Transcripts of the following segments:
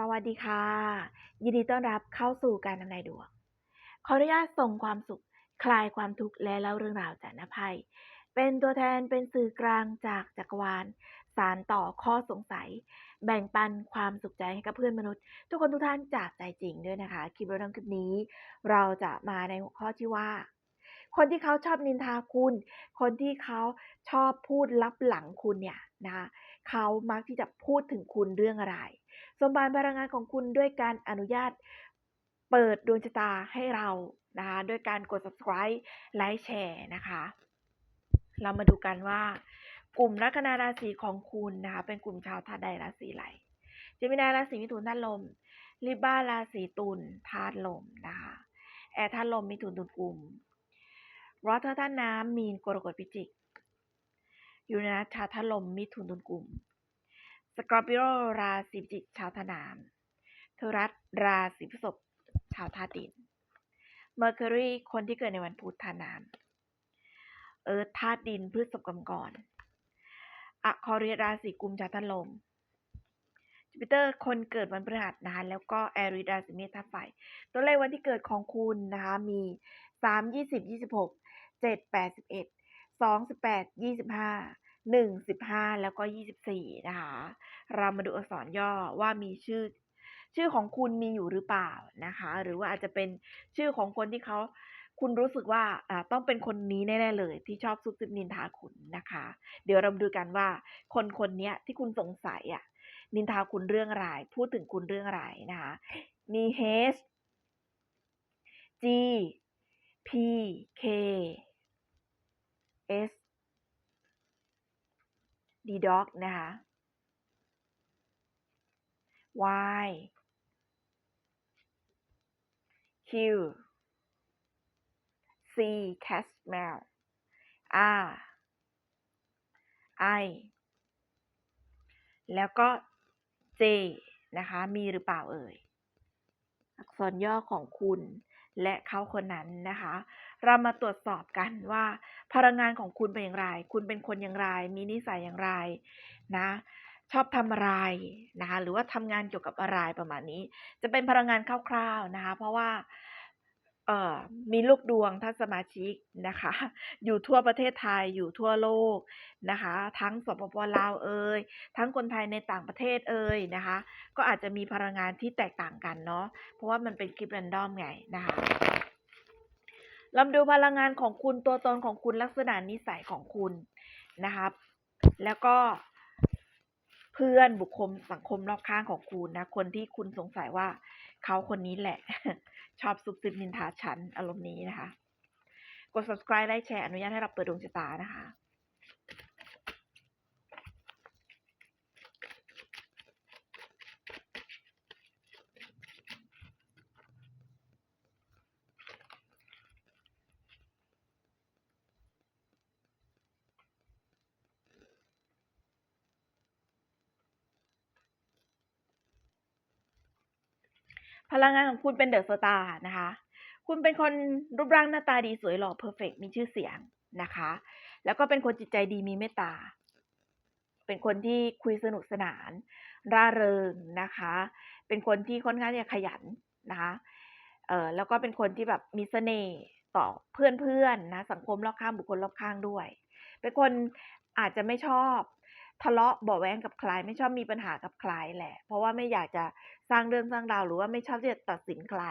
สวัสดีค่ะ ยินดีต้อนรับเข้าสู่การทำนายดวง ขออนุญาตส่งความสุข คลายความทุกข์และเล่าเรื่องราวจากนภัย เป็นตัวแทนเป็นสื่อกลางจากจักรวาล สารต่อข้อสงสัย แบ่งปันความสุขใจให้กับเพื่อนมนุษย์ ทุกคนทุกท่านจากใจจริงด้วยนะคะ คลิปเรื่องคลิปนี้ เราจะมาในหัวข้อที่ว่า คนที่เขาชอบนินทาคุณ คนที่เขาชอบพูดลับหลังคุณเนี่ยนะคะเขามักที่จะพูดถึงคุณเรื่องอะไร สมบัติพลังงานของคุณด้วยการอนุญาต เปิดดวงชะตาให้เรานะคะด้วยการกด subscribe ไลค์แชร์นะคะ เรามาดูกันว่ากลุ่มลัคนาราศีของคุณนะคะ เป็นกลุ่มชาวธาตุใดราศีไหลเจมินาราศีมิถุนธาตุลมลิบ้าราศีตุลธาตุลมนะคะแอร์ธาตุลมมิถุนตุลกุมรอเทอธาตุน้ำมีนกรกฎพิจิกยูเรนัสชาธาตุลมมิถุนตุลกุม สกอร์ปิโอราศีพิจิกชาวธน้ำเทอรัสราศีพฤษภชาวธาตุดินเมอร์คิรีคนที่เกิดในวันพุธธาน้ำเอิร์ธธาตุดินพฤษภกรรมกรอะคอรียราศีกุมชาวธาลมจูปิเตอร์คนเกิดวันพฤหัสนะคะแล้วก็แอริดราศีเมษธาไฟตัวเลขวันที่เกิดของคุณนะคะมีสามยี่สิบยี่สิบหกเจ็ดแปดสิบเอ็ดสองสิบแปดยี่สิบห้า หนึ่งสิบห้าแล้วก็ยี่สิบสี่นะคะ เรามาดูอักษรย่อว่ามีชื่อ ชื่อของคุณมีอยู่หรือเปล่านะคะ หรือว่าอาจจะเป็นชื่อของคนที่เขาคุณรู้สึกว่าต้องเป็นคนนี้แน่ๆเลยที่ชอบซุบซิบนินทาคุณนะคะ เดี๋ยวเราดูกันว่า คนคนนี้ที่คุณสงสัยอะนินทาคุณเรื่องอะไรพูดถึงคุณเรื่องอะไรนะคะ มี H G P K S D dog นะคะ Y Q C cat smell R I แล้วก็ J นะคะ มีหรือเปล่าเอ่ย อักษรย่อของคุณและเขาคนนั้นนะคะ เรามาตรวจสอบกันว่า พลังงานของคุณเป็นอย่างไร คุณเป็นคนอย่างไร มีนิสัยอย่างไรนะ ชอบทำอะไรนะคะหรือว่าทำงานเกี่ยวกับอะไรประมาณนี้ จะเป็นพลังงานคร่าวๆนะคะ เพราะว่าเออมีลูกดวงท่านสมาชิกนะคะ อยู่ทั่วประเทศไทยอยู่ทั่วโลกนะคะ ทั้งสปปลาวเอ่ยทั้งคนไทยในต่างประเทศเอ่ยนะคะ ก็อาจจะมีพลังงานที่แตกต่างกันเนาะเพราะว่ามันเป็นคลิปแรนดอมไงนะคะ เรามาดูพลังงานของคุณตัวตนของคุณลักษณะนิสัยของคุณนะครับ แล้วก็เพื่อนบุคคลสังคมรอบข้างของคุณนะ คนที่คุณสงสัยว่าเขาคนนี้แหละ ชอบซุบซิบนินทาฉันอารมณ์นี้นะคะ กด subscribe ไลค์แชร์อนุญาตให้เราเปิดดวงชะตานะคะ พลังงานของคุณเป็นเดอะสตาร์นะคะ คุณเป็นคนรูปร่างหน้าตาดีสวยหล่อเพอร์เฟกมีชื่อเสียงนะคะ แล้วก็เป็นคนจิตใจดีมีเมตตา เป็นคนที่คุยสนุกสนาน ร่าเริงนะคะ เป็นคนที่ค่อนข้างจะขยันนะคะเออแล้วก็เป็นคนที่แบบมีเสน่ห์ต่อเพื่อนๆนะสังคมรอบข้างบุคคลรอบข้างด้วย เป็นคนอาจจะไม่ชอบ ทะเลาะเบาแว้งกับใครไม่ชอบมีปัญหากับใครแหละ เพราะว่าไม่อยากจะสร้างเรื่องสร้างราวหรือว่าไม่ชอบที่จะตัดสินใคร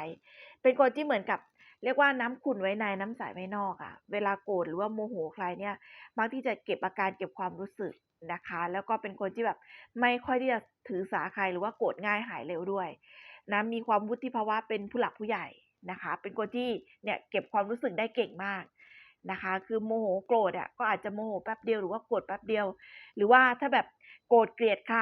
เป็นคนที่เหมือนกับเรียกว่าน้ำขุ่นไว้ในน้ำใสไว้นอกอะ เวลาโกรธหรือว่าโมโหใครเนี่ยมักที่จะเก็บอาการเก็บความรู้สึกนะคะ แล้วก็เป็นคนที่แบบไม่ค่อยที่จะถือสาใครหรือว่าโกรธง่ายหายเร็วด้วยนะมีความวุฒิภาวะเป็นผู้หลักผู้ใหญ่นะคะ เป็นคนที่เนี่ยเก็บความรู้สึกได้เก่งมาก นะคะ คือโมโหโกรธอะก็อาจจะโมโหแป๊บเดียวหรือว่าโกรธแป๊บเดียว หรือว่าถ้าแบบโกรธเกลียดใคร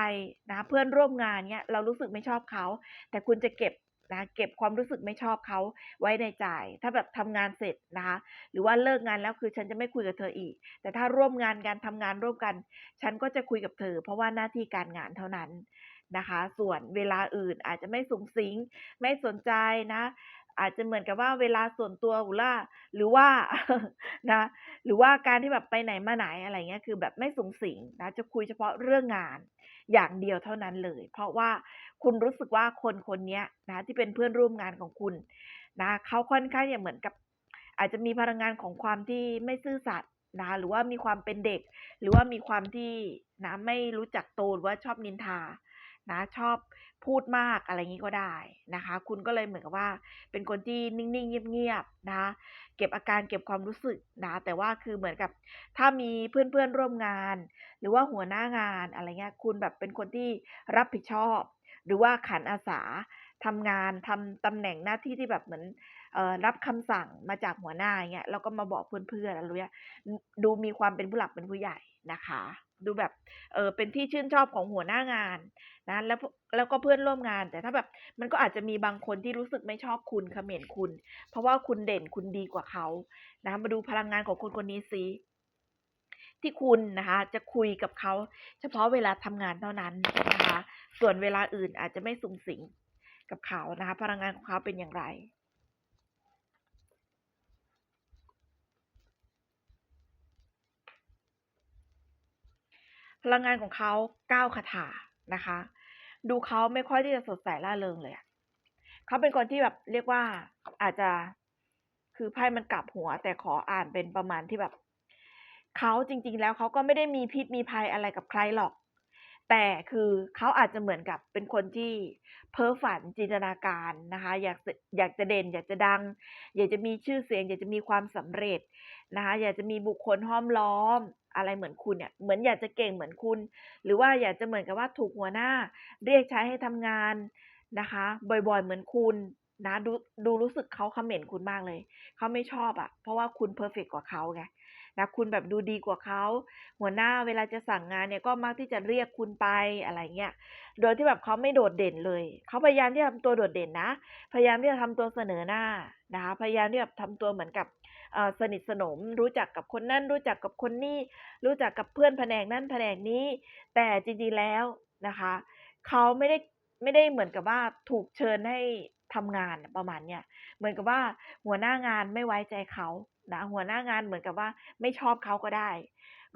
นะเพื่อนร่วมงานเนี่ยเรารู้สึกไม่ชอบเขาแต่คุณจะเก็บนะเก็บความรู้สึกไม่ชอบเขาไว้ในใจ ถ้าแบบทำงานเสร็จนะคะหรือว่าเลิกงานแล้วคือฉันจะไม่คุยกับเธออีก แต่ถ้าร่วมงานกันทำงานร่วมกัน ฉันก็จะคุยกับเธอ เพราะว่าหน้าที่การงานเท่านั้นนะคะ ส่วนเวลาอื่นอาจจะไม่สูงสิง ไม่สนใจนะ อาจจะเหมือนกับว่าเวลาส่วนตัวหรือว่าหรือว่านะ หรือว่าการที่แบบไปไหนมาไหนอะไรเงี้ยคือแบบไม่สุงสิงนะจะคุยเฉพาะเรื่องงานอย่างเดียวเท่านั้นเลย เพราะว่าคุณรู้สึกว่าคนคนนี้นะที่เป็นเพื่อนร่วมงานของคุณนะเขาค่อนข้างจะเหมือนกับ อาจจะมีพลังงานของความที่ไม่ซื่อสัตย์นะหรือว่ามีความเป็นเด็ก หรือว่ามีความที่นะไม่รู้จักโตหรือว่าชอบนินทา นะชอบพูดมากอะไรงี้ก็ได้นะคะ คุณก็เลยเหมือนกับว่า เป็นคนที่นิ่งๆเงียบๆนะเก็บอาการเก็บความรู้สึกนะแต่ว่าคือเหมือนกับถ้ามีเพื่อนๆร่วมงาน หรือว่าหัวหน้างานอะไรเงี้ยคุณแบบเป็นคนที่รับผิดชอบ หรือว่าขันอาสาทำงานทำตำแหน่งหน้าที่ที่แบบเหมือนรับคำสั่งมาจากหัวหน้าอย่างเงี้ยแล้วก็มาบอกเพื่อนๆอะไรเงี้ยดูมีความเป็นผู้หลักเป็นผู้ใหญ่นะคะ ดูแบบเออเป็นที่ชื่นชอบของหัวหน้างานนะแล้วแล้วก็เพื่อนร่วมงาน แต่ถ้าแบบมันก็อาจจะมีบางคนที่รู้สึกไม่ชอบคุณเขม่นคุณ เพราะว่าคุณเด่นคุณดีกว่าเขานะมาดูพลังงานของคนคนนี้ซิที่คุณนะคะจะคุยกับเขา เฉพาะเวลาทำงานเท่านั้นนะคะ ส่วนเวลาอื่นอาจจะไม่สุงสิงกับเขานะคะ พลังงานของเขาเป็นอย่างไร? พลังงานของเขา9คาถานะคะ ดูเขาไม่ค่อยที่จะสดใสร่าเริงเลยอะเขาเป็นคนที่แบบเรียกว่าอาจจะคือไพ่มันกลับหัว แต่ขออ่านเป็นประมาณที่แบบเขาจริง ๆ แล้วเขาก็ไม่ได้มีพิษมีภัยอะไรกับใครหรอก แต่คือเขาอาจจะเหมือนกับเป็นคนที่เพ้อฝันจินตนาการนะคะ อยากจะอยากจะเด่น อยากจะดัง อยากจะมีชื่อเสียง อยากจะมีความสำเร็จนะคะ อยากจะมีบุคคลห้อมล้อม อะไรเหมือนคุณเนี่ยเหมือนอยากจะเก่งเหมือนคุณ หรือว่าอยากจะเหมือนกับว่าถูกหัวหน้า เรียกใช้ให้ทำงานนะคะ บ่อยๆเหมือนคุณนะดูดูรู้สึกเขาเขม่นต์คุณมากเลยเขาไม่ชอบอะเพราะว่าคุณเพอร์เฟกต์กว่าเขาไงนะคุณแบบดูดีกว่าเขาหัวหน้าเวลาจะสั่งงานเนี่ยก็มักที่จะเรียกคุณไปอะไรเงี้ยโดยที่แบบเขาไม่โดดเด่นเลยเขาพยายามที่จะทำตัวโดดเด่นนะ พยายามที่จะทำตัวเสนอหน้านะคะพยายามที่แบบทำตัวเหมือนกับ สนิทสนม รู้จักกับคนนั่น รู้จักกับคนนี่รู้จักกับเพื่อนแผนกนั้นแผนกนี้ แต่จริงๆแล้วนะคะเขาไม่ได้ไม่ได้เหมือนกับว่าถูกเชิญให้ทำงานประมาณเนี้ยเหมือนกับว่าหัวหน้างานไม่ไว้ใจเขานะหัวหน้างานเหมือนกับว่าไม่ชอบเขาก็ได้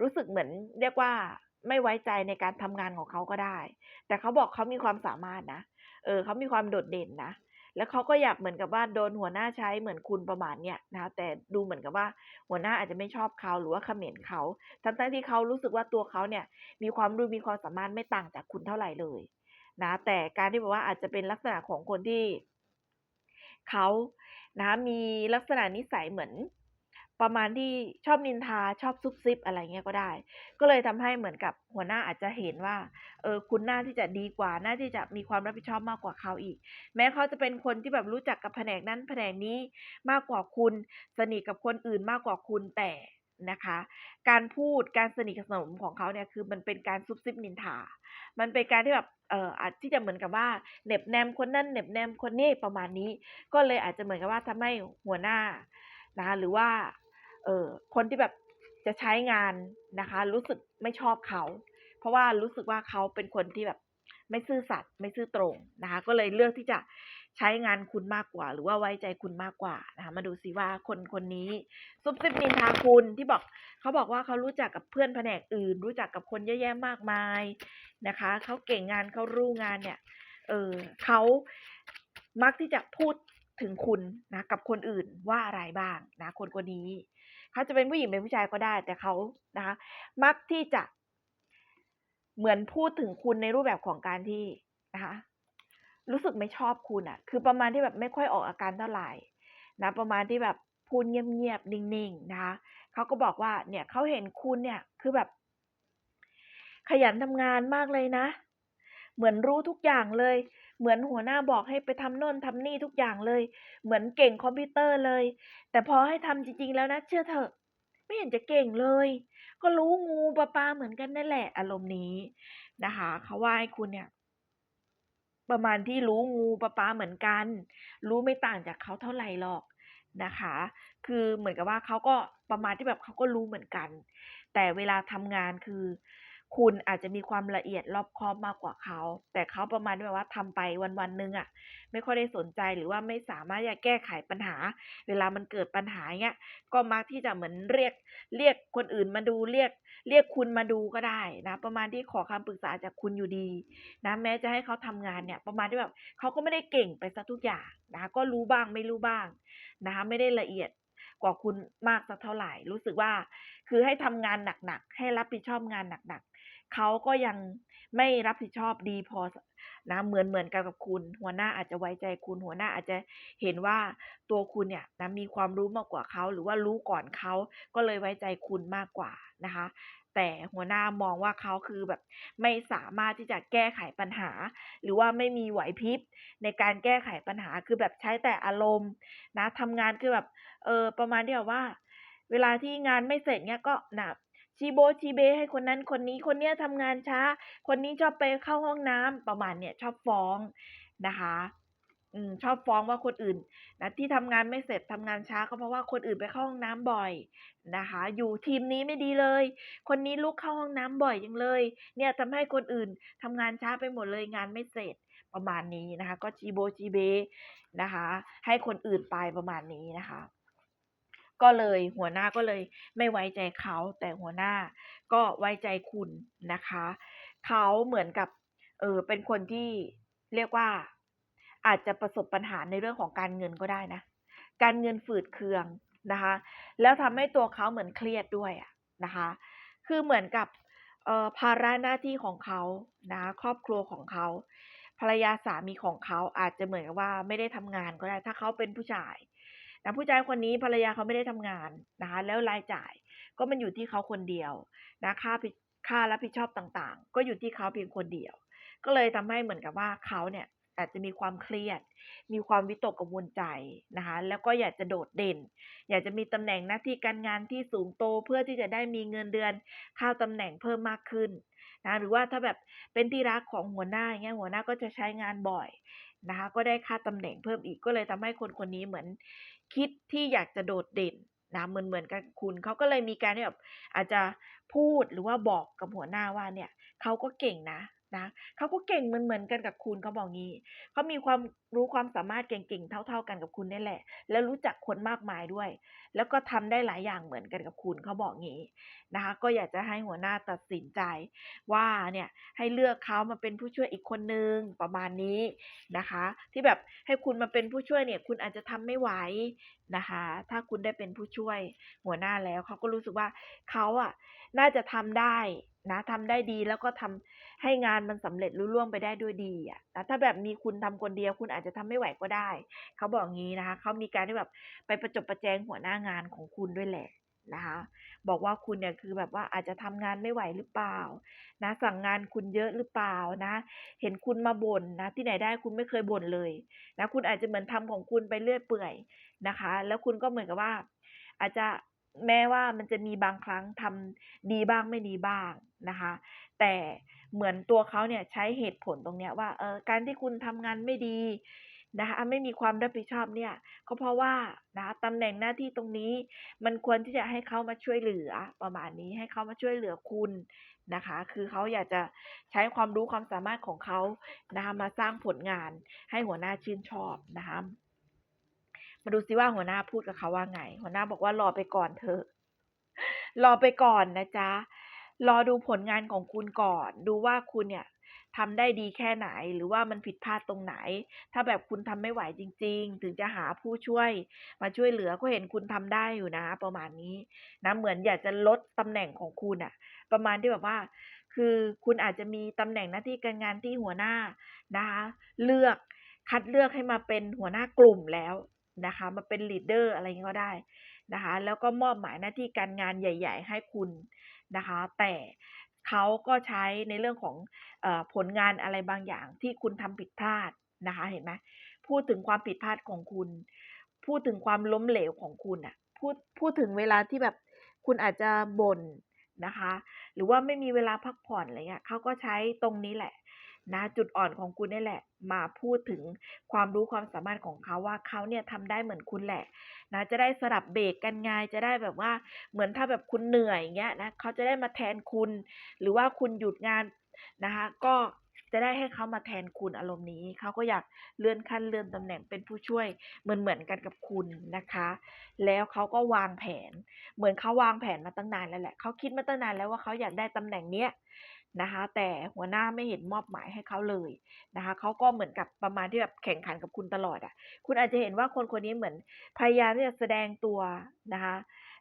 รู้สึกเหมือนเรียกว่าไม่ไว้ใจในการทำงานของเขาก็ได้ แต่เขาบอกเขามีความสามารถนะ เออเขามีความโดดเด่นนะ แล้วเขาก็อยากเหมือนกับว่าโดนหัวหน้าใช้เหมือนคุณประมาณเนี้ยนะคะแต่ดูเหมือนกับว่าหัวหน้าอาจจะไม่ชอบเขาหรือว่าเขม่นเขาทั้งๆที่เขารู้สึกว่าตัวเขาเนี่ย มีความรู้มีความสามารถไม่ต่างจากคุณเท่าไหร่เลยนะแต่การที่บอกว่าอาจจะเป็นลักษณะของคนที่เขานะมีลักษณะนิสัยเหมือน ประมาณที่ชอบนินทาชอบซุบซิบอะไรเงี้ยก็ได้ ก็เลยทำให้เหมือนกับหัวหน้าอาจจะเห็นว่าเออคุณหน่าที่จะดีกว่าหน่าที่จะมีความรับผิดชอบมากกว่าเขาอีก แม้เขาจะเป็นคนที่แบบรู้จักกับแผนกนั้นแผนกนี้มากกว่าคุณ สนิทกับคนอื่นมากกว่าคุณแต่นะคะ การพูดการสนิทสนมของเขาเนี่ยคือมันเป็นการซุบซิบนินทา มันเป็นการที่แบบเอ่ออาจที่จะเหมือนกับว่าเหน็บแนมคนนั่นเหน็บแนมคนนี้ประมาณนี้ ก็เลยอาจจะเหมือนกับว่าทำให้หัวหน้านะคะหรือว่า เออคนที่แบบจะใช้งานนะคะ รู้สึกไม่ชอบเขา เพราะว่ารู้สึกว่าเขาเป็นคนที่แบบไม่ซื่อสัตย์ไม่ซื่อตรงนะคะ ก็เลยเลือกที่จะใช้งานคุณมากกว่า หรือว่าไว้ใจคุณมากกว่านะคะ มาดูซิว่าคนคนนี้ซุบซิบนินทาคุณที่บอกเขาบอกว่าเขารู้จักกับเพื่อนแผนกอื่น รู้จักกับคนเยอะแยะมากมายนะคะเขาเก่งงานเขารู้งานเนี่ยเออเขามักที่จะพูดถึงคุณนะกับคนอื่นว่าอะไรบ้างนะคนคนนี้ เขาจะเป็นผู้หญิงเป็นผู้ชายก็ได้ แต่เขานะคะ มักที่จะ เหมือนพูดถึงคุณในรูปแบบของการที่นะคะ รู้สึกไม่ชอบคุณอะคือประมาณที่แบบไม่ค่อยออกอาการเท่าไหร่นะประมาณที่แบบพูดเงียบๆนิ่งๆนะคะเขาก็บอกว่าเนี่ยเขาเห็นคุณเนี่ยคือแบบ ขยันทำงานมากเลยนะ เหมือนรู้ทุกอย่างเลย เหมือนหัวหน้าบอกให้ไปทำโน่นทำนี่ทุกอย่างเลย เหมือนเก่งคอมพิวเตอร์เลย แต่พอให้ทำจริง ๆ แล้วนะ เชื่อเถอะ ไม่เห็นจะเก่งเลย ก็รู้งูปลาปลาเหมือนกันนั่นแหละอารมณ์นี้นะคะเขาว่าให้คุณเนี่ย ประมาณที่รู้งูปลาปลาเหมือนกัน รู้ไม่ต่างจากเขาเท่าไหร่หรอกนะคะ คือเหมือนกับว่าเขาก็ประมาณที่แบบเขาก็รู้เหมือนกัน แต่เวลาทำงานคือ คุณอาจจะมีความละเอียดรอบคอบมากกว่าเขา แต่เขาประมาณแบบว่าทำไปวันๆหนึ่งอะไม่ค่อยได้สนใจหรือว่าไม่สามารถจะแก้ไขปัญหา เวลามันเกิดปัญหาเงี้ย ก็มักที่จะเหมือนเรียก เรียกคนอื่นมาดูเรียก เรียกคุณมาดูก็ได้นะ ประมาณที่ขอคำปรึกษาจากคุณอยู่ดีนะแม้จะให้เขาทำงานเนี่ย ประมาณที่แบบเขาก็ไม่ได้เก่งไปซะทุกอย่างนะก็รู้บ้างไม่รู้บ้างนะคะไม่ได้ละเอียดกว่าคุณมากสักเท่าไหร่ รู้สึกว่า คือให้ทำงานหนักๆให้รับผิดชอบงานหนักๆ เขาก็ยังไม่รับผิดชอบดีพอนะเหมือนเหมือนกันกับคุณ หัวหน้าอาจจะไว้ใจคุณ หัวหน้าอาจจะเห็นว่าตัวคุณเนี่ยนะมีความรู้มากกว่าเขาหรือว่ารู้ก่อนเขาก็เลยไว้ใจคุณมากกว่านะคะ แต่หัวหน้ามองว่าเขาคือแบบไม่สามารถที่จะแก้ไขปัญหา หรือว่าไม่มีไหวพริบในการแก้ไขปัญหาคือแบบใช้แต่อารมณ์นะทำงานคือแบบเออประมาณที่แบบว่า เวลาที่งานไม่เสร็จเนี้ยก็นะ ชีโบชีเบให้คนนั้นคนนี้คนเนี้ยทำงานช้า คนนี้ชอบไปเข้าห้องน้ำประมาณเนี้ยชอบฟ้องนะคะอืมชอบฟ้องว่าคนอื่นนะที่ทำงานไม่เสร็จทำงานช้าก็เพราะว่าคนอื่นไปเข้าห้องน้ำบ่อยนะคะ อยู่ทีมนี้ไม่ดีเลย คนนี้ลุกเข้าห้องน้ำบ่อยจังเลย เนี่ยทำให้คนอื่นทำงานช้าไปหมดเลยงานไม่เสร็จประมาณนี้นะคะ ก็จีโบจีเบนะคะ ให้คนอื่นไปประมาณนี้นะคะ ก็เลยหัวหน้าก็เลยไม่ไว้ใจเขาแต่หัวหน้าก็ไว้ใจคุณนะคะ เขาเหมือนกับเออเป็นคนที่เรียกว่า อาจจะประสบปัญหาในเรื่องของการเงินก็ได้นะ การเงินฝืดเคืองนะคะ แล้วทำให้ตัวเขาเหมือนเครียดด้วยอะนะคะ คือเหมือนกับออภาระหน้าที่ของเขานะครอบครัวของเขาภรรยาสามีของเขาอาจจะเหมือนกับว่าไม่ได้ทำงานก็ได้ ถ้าเขาเป็นผู้ชาย นะผู้ชายคนนี้ภรรยาเขาไม่ได้ทำงานนะคะแล้วรายจ่ายก็มันอยู่ที่เขาคนเดียวนะค่าค่ารับผิดชอบต่างๆ ก็อยู่ที่เขาเพียงคนเดียว ก็เลยทำให้เหมือนกับว่าเขาเนี่ยอาจจะมีความเครียด มีความวิตกกังวลใจนะคะ แล้วก็อยากจะโดดเด่น อยากจะมีตำแหน่งหน้าที่การงานที่สูงโตเพื่อที่จะได้มีเงินเดือนข้าวตำแหน่งเพิ่มมากขึ้นนะ หรือว่าถ้าแบบเป็นที่รักของหัวหน้าอย่างเงี้ย หัวหน้าก็จะใช้งานบ่อยนะคะ ก็ได้ค่าตำแหน่งเพิ่มอีก ก็เลยทำให้คนคนนี้เหมือน คิดที่อยากจะโดดเด่นนะเหมือนเหมือนกับคุณเขาก็เลยมีการที่แบบอาจจะพูดหรือว่าบอกกับหัวหน้าว่าเนี่ยเขาก็เก่งนะ นะเขาก็เก่งเหมือนเหมือนกันกับคุณเขาบอกงี้เขามีความรู้ความสามารถเก่งๆเท่า ๆกันกับคุณนี่แหละ แล้วรู้จักคนมากมายด้วย แล้วก็ทำได้หลายอย่างเหมือนกันกับคุณเขาบอกงี้นะคะ ก็อยากจะให้หัวหน้าตัดสินใจ ว่าเนี่ยให้เลือกเขามาเป็นผู้ช่วยอีกคนนึงประมาณนี้นะคะ ที่แบบให้คุณมาเป็นผู้ช่วยเนี่ย คุณอาจจะทำไม่ไหวนะคะ ถ้าคุณได้เป็นผู้ช่วยหัวหน้าแล้วเขาก็รู้สึกว่าเขาอะน่าจะทำได้นะทำได้ดีแล้วก็ทำ ให้งานมันสำเร็จรุ่ล่วงไปได้ด้วยดีอะนะถ้าแบบมีคุณทำคนเดียวคุณอาจจะทำไม่ไหวก็ได้ เขาบอกงี้นะคะ เขามีการที่แบบไปประจบประแจงหัวหน้างานของคุณด้วยแหละนะคะ บอกว่าคุณเนี่ยคือแบบว่าอาจจะทำงานไม่ไหวหรือเปล่า นะ สั่งงานคุณเยอะหรือเปล่านะ เห็นคุณมาบ่นนะ ที่ไหนได้คุณไม่เคยบ่นเลยนะ คุณอาจจะเหมือนทำของคุณไปเรื่อยเปื่อยนะคะ แล้วคุณก็เหมือนกับว่า อาจจะ แม้ว่ามันจะมีบางครั้งทำดีบ้างไม่ดีบ้างนะคะ แต่เหมือนตัวเขาเนี่ยใช้เหตุผลตรงเนี้ยว่าเออการที่คุณทำงานไม่ดีนะคะไม่มีความรับผิดชอบเนี่ยก็เพราะว่านะตำแหน่งหน้าที่ตรงนี้ มันควรที่จะให้เขามาช่วยเหลือประมาณนี้ให้เขามาช่วยเหลือคุณนะคะ คือเขาอยากจะใช้ความรู้ความสามารถของเขานะคะมาสร้างผลงานให้หัวหน้าชื่นชอบนะคะ มาดูซิว่าหัวหน้าพูดกับเขาว่าไง หัวหน้าบอกว่ารอไปก่อนเถอะ รอไปก่อนนะจ๊ะ รอดูผลงานของคุณก่อน ดูว่าคุณเนี่ยทำได้ดีแค่ไหน หรือว่ามันผิดพลาดตรงไหน ถ้าแบบคุณทำไม่ไหวจริง ๆ ถึงจะหาผู้ช่วย มาช่วยเหลือก็เห็นคุณทำได้อยู่นะ ประมาณนี้นะเหมือนอยากจะลดตำแหน่งของคุณอะประมาณที่แบบว่า คือคุณอาจจะมีตำแหน่งหน้าที่การงานที่หัวหน้านะคะเลือกคัดเลือกให้มาเป็นหัวหน้ากลุ่มแล้ว นะคะมาเป็นลีดเดอร์อะไรเงี้ยก็ได้นะคะแล้วก็มอบหมายหน้าที่การงานใหญ่ ๆ ให้คุณนะคะ แต่เขาก็ใช้ในเรื่องของอผลงานอะไรบางอย่างที่คุณทำผิดพลาดนะคะเห็นไหมพูดถึงความผิดพลาดของคุณ พูดถึงความล้มเหลวของคุณอะพูดพูดถึงเวลาที่แบบคุณอาจจะบ่นนะคะ หรือว่าไม่มีเวลาพักผ่อนอะไรเงี้ยเขาก็ใช้ตรงนี้แหละ นะจุดอ่อนของคุณนี่แหละ มาพูดถึงความรู้ความสามารถของเขาว่าเขาเนี่ยทำได้เหมือนคุณแหละนะจะได้สลับเบรกกันไงจะได้แบบว่าเหมือนถ้าแบบคุณเหนื่อยอย่างเงี้ยนะเขาจะได้มาแทนคุณ หรือว่าคุณหยุดงานนะคะก็จะได้ให้เขามาแทนคุณอารมณ์นี้ เขาก็อยากเลื่อนขั้นเลื่อนตำแหน่งเป็นผู้ช่วยเหมือนเหมือนกันกับคุณนะคะ แล้วเขาก็วางแผน เหมือนเขาวางแผนมาตั้งนานแล้วแหละ เขาคิดมาตั้งนานแล้วว่าเขาอยากได้ตำแหน่งเนี้ย นะคะ แต่หัวหน้าไม่เห็นมอบหมายให้เขาเลยนะคะเขาก็เหมือนกับประมาณที่แบบแข่งขันกับคุณตลอดอะ่ะ คุณอาจจะเห็นว่าคนคนนี้เหมือนพยายามที่จะแสดงตัวนะคะ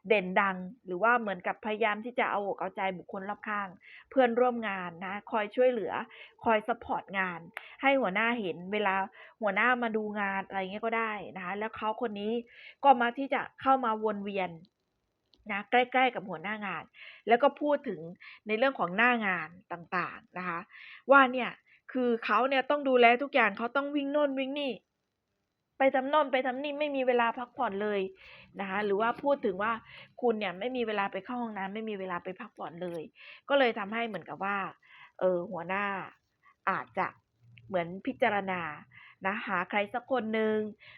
เด่นดังหรือว่าเหมือนกับพยายามที่จะเอาอกเอาใจบุคคลรอบข้าง เพื่อนร่วมงานนะ คอยช่วยเหลือ คอยสปอร์ตงาน ให้หัวหน้าเห็นเวลาหัวหน้ามาดูงานอะไรเงี้ยก็ได้นะคะ แล้วเขาคนนี้ก็มาที่จะเข้ามาวนเวียน นะใกล้ๆกับหัวหน้างาน แล้วก็พูดถึงในเรื่องของหน้างานต่างๆนะคะ ว่าเนี่ยคือเขาเนี่ยต้องดูแลทุกอย่างเขาต้องวิ่งโน่นวิ่งนี่ ไปทำโน่นไปทำนี่ไม่มีเวลาพักผ่อนเลยนะคะหรือว่าพูดถึงว่าคุณเนี่ยไม่มีเวลาไปเข้าห้องน้ำไม่มีเวลาไปพักผ่อนเลย ก็เลยทำให้เหมือนกับว่าเออหัวหน้าอาจจะเหมือนพิจารณานะหาใครสักคนหนึ่ง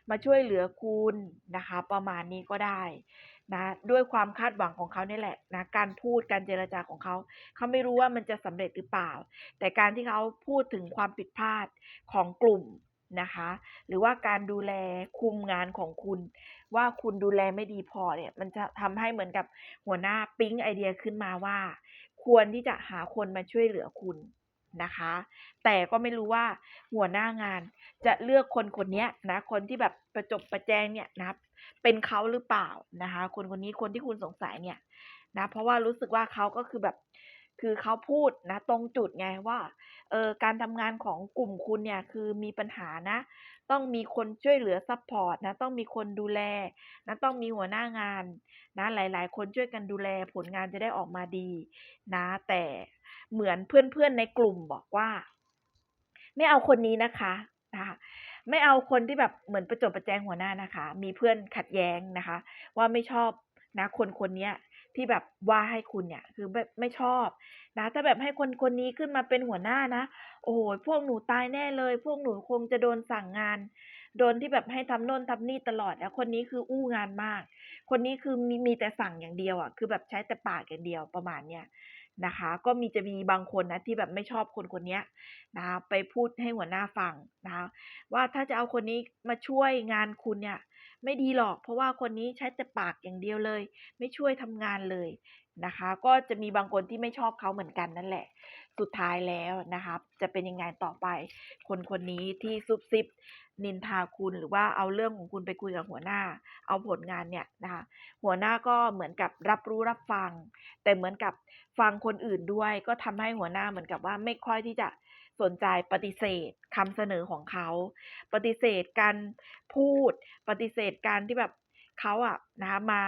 มาช่วยเหลือคุณนะคะ ประมาณนี้ก็ได้ นะด้วยความคาดหวังของเขาเนี่ยแหละนะการพูดการเจรจาของเขา เขาไม่รู้ว่ามันจะสำเร็จหรือเปล่า แต่การที่เขาพูดถึงความผิดพลาดของกลุ่มนะคะ หรือว่าการดูแลคุมงานของคุณ ว่าคุณดูแลไม่ดีพอเนี่ย มันจะทำให้เหมือนกับหัวหน้าปิ๊งไอเดียขึ้นมาว่า ควรที่จะหาคนมาช่วยเหลือคุณนะคะ แต่ก็ไม่รู้ว่าหัวหน้างานจะเลือกคนคนนี้นะคนที่แบบประจบประแจงเนี่ยนะ เป็นเขาหรือเปล่านะคะ คนคนนี้คนที่คุณสงสัยเนี่ยนะ เพราะว่ารู้สึกว่าเขาก็คือแบบ คือเขาพูดนะ ตรงจุดไงว่าเออการทำงานของกลุ่มคุณเนี่ยคือมีปัญหานะ ต้องมีคนช่วยเหลือซัพพอร์ตนะ ต้องมีคนดูแลนะ ต้องมีหัวหน้างานนะ หลาย ๆ คนช่วยกันดูแลผลงานจะได้ออกมาดีนะ แต่เหมือนเพื่อนๆในกลุ่มบอกว่า ไม่เอาคนนี้นะคะนะคะ ไม่เอาคนที่แบบเหมือนประจบประแจงหัวหน้านะคะ มีเพื่อนขัดแย้งนะคะ ว่าไม่ชอบนะคนคนนี้ที่แบบว่าให้คุณเนี่ยคือแบบไม่ชอบนะถ้าแบบให้คนคนนี้ขึ้นมาเป็นหัวหน้านะ โอ้โฮพวกหนูตายแน่เลย พวกหนูคงจะโดนสั่งงาน โดนที่แบบให้ทำโน่นทำนี่ตลอด แล้วคนนี้คืออู้งานมาก คนนี้คือมีมีแต่สั่งอย่างเดียวอะคือแบบใช้แต่ปากอย่างเดียวประมาณเนี้ย นะคะ ก็มีจะมีบางคนนะที่แบบไม่ชอบคนคนนี้นะคะไปพูดให้หัวหน้าฟังนะคะว่าถ้าจะเอาคนนี้มาช่วยงานคุณเนี่ยไม่ดีหรอก เพราะว่าคนนี้ใช้แต่ปากอย่างเดียวเลย ไม่ช่วยทำงานเลยนะคะ ก็จะมีบางคนที่ไม่ชอบเขาเหมือนกันนั่นแหละ สุดท้ายแล้วนะคะจะเป็นยังไงต่อไป คนคนนี้ที่ซุบซิบนินทาคุณหรือว่าเอาเรื่องของคุณไปคุยกับหัวหน้า เอาผลงานเนี่ยนะคะหัวหน้าก็เหมือนกับรับรู้รับฟัง แต่เหมือนกับฟังคนอื่นด้วย ก็ทำให้หัวหน้าเหมือนกับว่าไม่ค่อยที่จะสนใจปฏิเสธคำเสนอของเขา ปฏิเสธการพูด ปฏิเสธการที่แบบเขาอะนะคะมา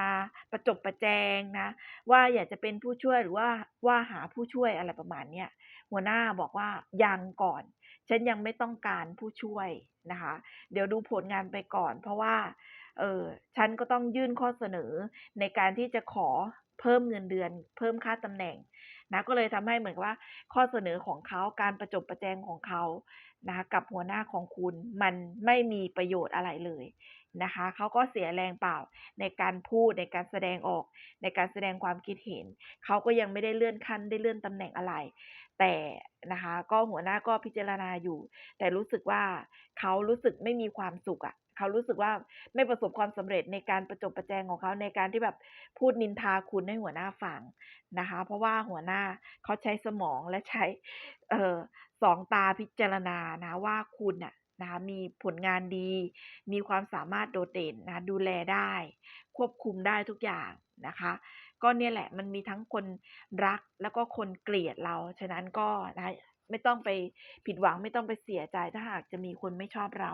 ประจบประแจงนะ ว่าอยากจะเป็นผู้ช่วยหรือว่าว่าหาผู้ช่วยอะไรประมาณเนี้ย หัวหน้าบอกว่ายังก่อน ฉันยังไม่ต้องการผู้ช่วยนะคะ เดี๋ยวดูผลงานไปก่อน เพราะว่าเออฉันก็ต้องยื่นข้อเสนอในการที่จะขอเพิ่มเงินเดือน เพิ่มค่าตำแหน่งนะก็เลยทำให้เหมือนว่าข้อเสนอของเขาการประจบประแจงของเขานะคะกับหัวหน้าของคุณมันไม่มีประโยชน์อะไรเลยนะคะเขาก็เสียแรงเปล่าในการพูดในการแสดงออก ในการแสดงความคิดเห็น เขาก็ยังไม่ได้เลื่อนขั้นได้เลื่อนตำแหน่งอะไร แต่นะคะก็หัวหน้าก็พิจารณาอยู่ แต่รู้สึกว่าเขารู้สึกไม่มีความสุขอะเขารู้สึกว่าไม่ประสบความสำเร็จในการประจบประแจงของเขาในการที่แบบพูดนินทาคุณให้หัวหน้าฟังนะคะ เพราะว่าหัวหน้าเขาใช้สมองและใช้เออสองตาพิจารณานะว่าคุณน่ะ นะคะมีผลงานดี มีความสามารถโดดเด่นนะคะดูแลได้ ควบคุมได้ทุกอย่างนะคะ ก็เนี่ยแหละมันมีทั้งคนรักแล้วก็คนเกลียดเรา ฉะนั้นก็นะคะไม่ต้องไปผิดหวังไม่ต้องไปเสียใจถ้าหากจะมีคนไม่ชอบเรา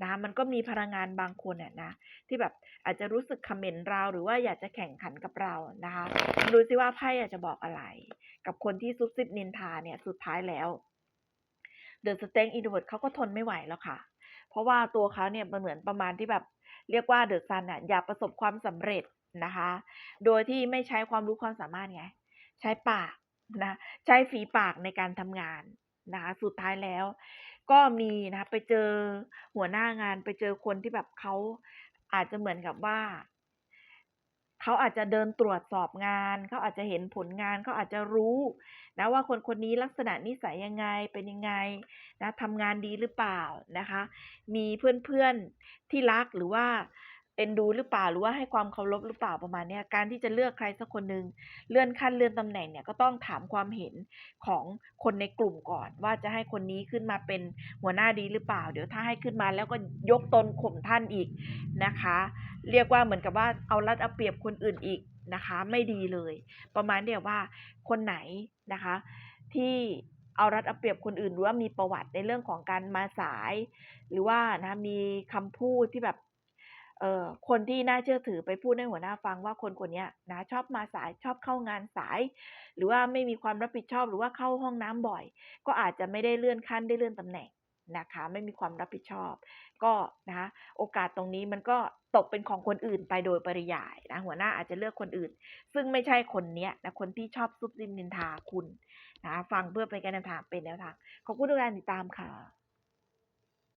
นะคะมันก็มีพลังงานบางคนอะนะ ที่แบบอาจจะรู้สึกคอมเมนต์เราหรือว่าอยากจะแข่งขันกับเรานะคะดูซิว่าไพ่อะจะบอกอะไร กับคนที่ซุบซิบนินทาเนี่ยสุดท้ายแล้ว The Strength Introvert เขาก็ทนไม่ไหวแล้วค่ะ เพราะว่าตัวเขาเนี่ยมันเหมือนประมาณที่แบบเรียกว่า The Sun น่ะอยากประสบความสำเร็จนะคะ โดยที่ไม่ใช้ความรู้ความสามารถไง ใช้ปากนะใช้ฝีปากในการทำงานนะคะสุดท้ายแล้ว ก็มีนะคะไปเจอหัวหน้างานไปเจอคนที่แบบเขาอาจจะเหมือนกับว่า เขาอาจจะเดินตรวจสอบงาน เขาอาจจะเห็นผลงาน เขาอาจจะรู้นะว่าคนคนนี้ลักษณะนิสัยยังไง เป็นยังไงนะทำงานดีหรือเปล่านะคะ มีเพื่อนๆที่รักหรือว่า เอ็นดูหรือเปล่าหรือว่าให้ความเคารพหรือเปล่าประมาณนี้การที่จะเลือกใครสักคนหนึ่งเลื่อนขั้นเลื่อนตำแหน่งเนี่ยก็ต้องถามความเห็นของคนในกลุ่มก่อน ว่าจะให้คนนี้ขึ้นมาเป็นหัวหน้าดีหรือเปล่า เดี๋ยวถ้าให้ขึ้นมาแล้วก็ยกตนข่มท่านอีกนะคะ เรียกว่าเหมือนกับว่าเอารัดเอาเปรียบคนอื่นอีกนะคะไม่ดีเลย ประมาณเนี้ยว่าคนไหนนะคะ ที่เอารัดเอาเปรียบคนอื่นหรือว่ามีประวัติในเรื่องของการมาสาย หรือว่านะมีคำพูดที่แบบ เอ่อคนที่น่าเชื่อถือไปพูดให้หัวหน้าฟังว่าคนคนนี้นะชอบมาสายชอบเข้างานสาย หรือว่าไม่มีความรับผิดชอบหรือว่าเข้าห้องน้ำบ่อย ก็อาจจะไม่ได้เลื่อนขั้นได้เลื่อนตำแหน่งนะคะไม่มีความรับผิดชอบ ก็นะคะโอกาสตรงนี้มันก็ตกเป็นของคนอื่นไปโดยปริยายนะหัวหน้าอาจจะเลือกคนอื่น ซึ่งไม่ใช่คนเนี้ยนะคนที่ชอบซุบซิบนินทาคุณนะฟังเพื่อเป็นการแนวทางเป็นแนวทางขอบคุณทุกการติดตามค่ะ